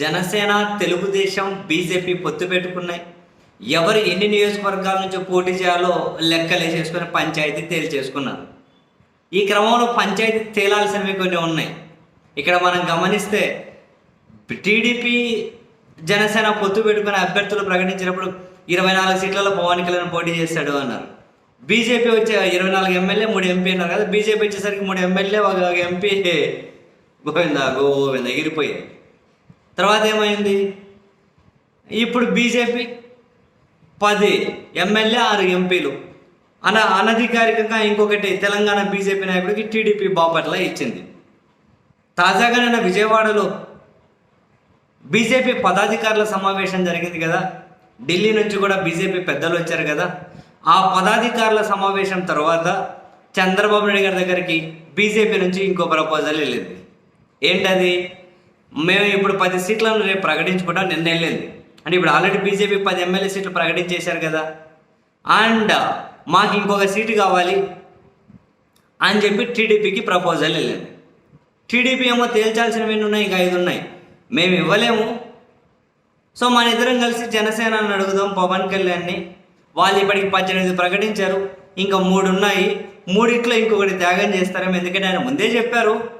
Janasena Telugu Desam BJP పొత్తు పెట్టుకున్నాయి. ఎవరు ఎన్ని నియోజకవర్గాల నుంచి పోటీ చేయాలో లెక్కలేసేసుకుని పంచాయతీ తేల్చేసుకున్నారు. ఈ క్రమంలో పంచాయతీ తేలాల్సినవి కొన్ని ఉన్నాయి. ఇక్కడ మనం గమనిస్తే టీడీపీ జనసేన పొత్తు పెట్టుకుని అభ్యర్థులు ప్రకటించినప్పుడు ఇరవై నాలుగు సీట్లలో పవన్ కళ్యాణ్ పోటీ చేస్తాడు అన్నారు. బీజేపీ వచ్చే ఇరవై నాలుగు ఎమ్మెల్యే మూడు ఎంపీ అన్నారు కదా బీజేపీ వచ్చేసరికి మూడు ఎమ్మెల్యే ఒక ఎంపీ గోవింద గోవింద ఎగిరిపోయాయి తర్వాత ఏమైంది? ఇప్పుడు బీజేపీ పది ఎమ్మెల్యే ఆరు ఎంపీలు. అన అనధికారికంగా ఇంకొకటి తెలంగాణ బీజేపీ నాయకుడికి టీడీపీ బాపట్ల ఇచ్చింది. తాజాగా నిన్న విజయవాడలో బీజేపీ పదాధికారుల సమావేశం జరిగింది కదా. ఢిల్లీ నుంచి కూడా బీజేపీ పెద్దలు వచ్చారు కదా. ఆ పదాధికారుల సమావేశం తర్వాత చంద్రబాబు నాయుడు గారి దగ్గరికి బీజేపీ నుంచి ఇంకో ప్రపోజల్ వెళ్ళింది. ఏంటది? మేము ఇప్పుడు పది సీట్లను రేపు ప్రకటించుకుంటాం నిన్న వెళ్ళింది అంటే ఇప్పుడు ఆల్రెడీ బీజేపీ పది ఎమ్మెల్యే సీట్లు ప్రకటించేశారు కదా. అండ్ మాకు ఇంకొక సీటు కావాలి అని చెప్పి టీడీపీకి ప్రపోజల్ వెళ్ళింది. టీడీపీ ఏమో తేల్చాల్సినవి ఉన్నాయి? ఇంకా ఐదు ఉన్నాయి. మేము ఇవ్వలేము. సో మన ఇద్దరం కలిసి జనసేనని అడుగుదాం పవన్ కళ్యాణ్ని. వాళ్ళు ఇప్పటికి పద్దెనిమిది ప్రకటించారు. ఇంకా మూడు ఉన్నాయి. మూడిట్లో ఇంకొకటి త్యాగం చేస్తారేమో ఎందుకంటే ఆయన ముందే చెప్పారు.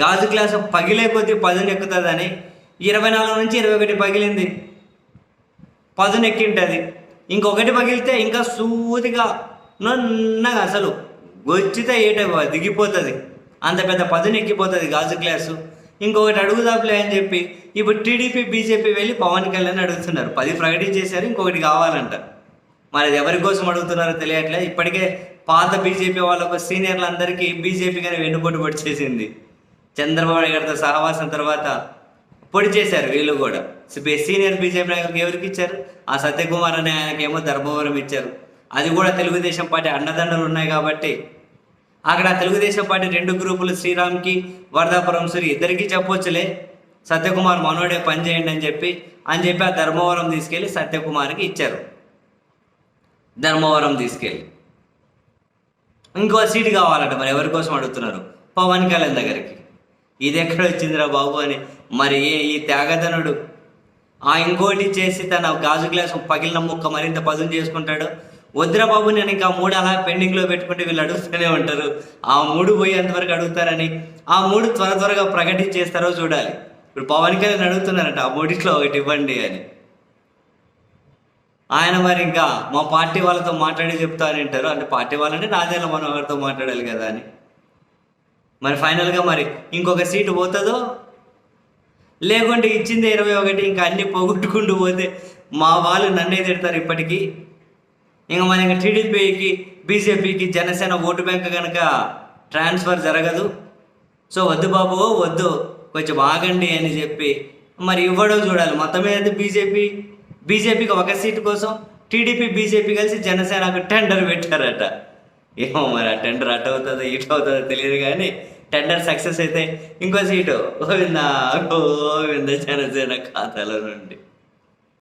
గాజు గ్లాసు పగిలే కొద్దీ పదును ఎక్కుతుందని ఇరవై నాలుగు నుంచి ఇరవై ఒకటి పగిలింది. పదును ఎక్కింటుంది. ఇంకొకటి పగిలితే ఇంకా సూదిగా నున్నగా అసలు వచ్చితే ఏట దిగిపోతుంది. అంత పెద్ద పదును ఎక్కిపోతుంది గాజు గ్లాసు. ఇంకొకటి అడుగుదాపులే అని చెప్పి ఇప్పుడు టీడీపీ బీజేపీ వెళ్ళి పవన్ కళ్యాణ్ అడుగుతున్నారు. పది ప్రకటించేశారు ఇంకొకటి కావాలంట. మరి అది ఎవరి కోసం అడుగుతున్నారో తెలియట్లేదు. ఇప్పటికే పాత బీజేపీ వాళ్ళకు సీనియర్లందరికీ బీజేపీ కానీ వెన్నుపోటు పడిచేసింది. చంద్రబాబు గారితో సహవాసం తర్వాత పొడి చేశారు వీళ్ళు కూడా. సీ- సీనియర్ బీజేపీ నాయకులకు ఎవరికి ఇచ్చారు? ఆ సత్యకుమార్ అనే ఆయనకేమో ధర్మవరం ఇచ్చారు. అది కూడా తెలుగుదేశం పార్టీ అండదండలు ఉన్నాయి కాబట్టి అక్కడ తెలుగుదేశం పార్టీ రెండు గ్రూపులు శ్రీరామ్కి వరదాపురం సూరి ఇద్దరికి చెప్పొచ్చులే. సత్యకుమార్ మనోడే పని చేయండి అని చెప్పి అని చెప్పి ఆ ధర్మవరం తీసుకెళ్ళి సత్యకుమార్కి ఇచ్చారు. ధర్మవరం తీసుకెళ్ళి. ఇంకో సీటు కావాలంట మరి ఎవరి కోసం అడుగుతున్నారు? పవన్ కళ్యాణ్ దగ్గరికి. ఇది ఎక్కడ వచ్చిందిరా బాబు అని. మరి ఏ ఈ త్యాగధనుడు? ఆ ఇంకోటి చేసి తన గాజు గ్లాస్ పగిలిన ముక్క మరింత పదును చేసుకుంటాడు. వద్దురా బాబు నేను ఇంకా మూడు అలా పెండింగ్లో పెట్టుకుంటే వీళ్ళు అడుగుతూనే ఉంటారు. ఆ మూడు పోయేంతవరకు అడుగుతారని. ఆ మూడు త్వర త్వరగా ప్రకటించేస్తారో చూడాలి. ఇప్పుడు పవన్ కళ్యాణ్ అడుగుతున్నారంట ఆ మూడిట్లో ఒకటి ఇవ్వండి అని. ఆయన మరి ఇంకా మా పార్టీ వాళ్ళతో మాట్లాడి చెప్తానంటారు అంటే పార్టీ వాళ్ళంటే నాదేళ్ళ మనోహర్తో మాట్లాడాలి కదా అని. మరి ఫైనల్గా మరి ఇంకొక సీటు పోతుందో? లేకుంటే ఇచ్చింది ఇరవై ఒకటి ఇంకా అన్నీ పోగొట్టుకుంటూ పోతే మా వాళ్ళు నన్నే తిడతారు ఇప్పటికీ. ఇంకా మన ఇంకా టీడీపీకి బీజేపీకి జనసేన ఓటు బ్యాంక్ కనుక ట్రాన్స్ఫర్ జరగదు. సో వద్దు బాబు వద్దు. కొంచెం ఆగండి అని చెప్పి మరి ఇవ్వడం చూడాలి. మొత్తం మీద బీజేపీ బీజేపీకి ఒక సీటు కోసం టీడీపీ బీజేపీ కలిసి జనసేనకు టెండర్ పెట్టారట. ఏమో మరి ఆ టెండర్ అటు అవుతుందో ఇటు అవుతుందో తెలియదు కానీ టెండర్ సక్సెస్ అయితే ఇంకో సీటు. గోవిందా గోవింద జనసేన ఖాతాలో నుండి.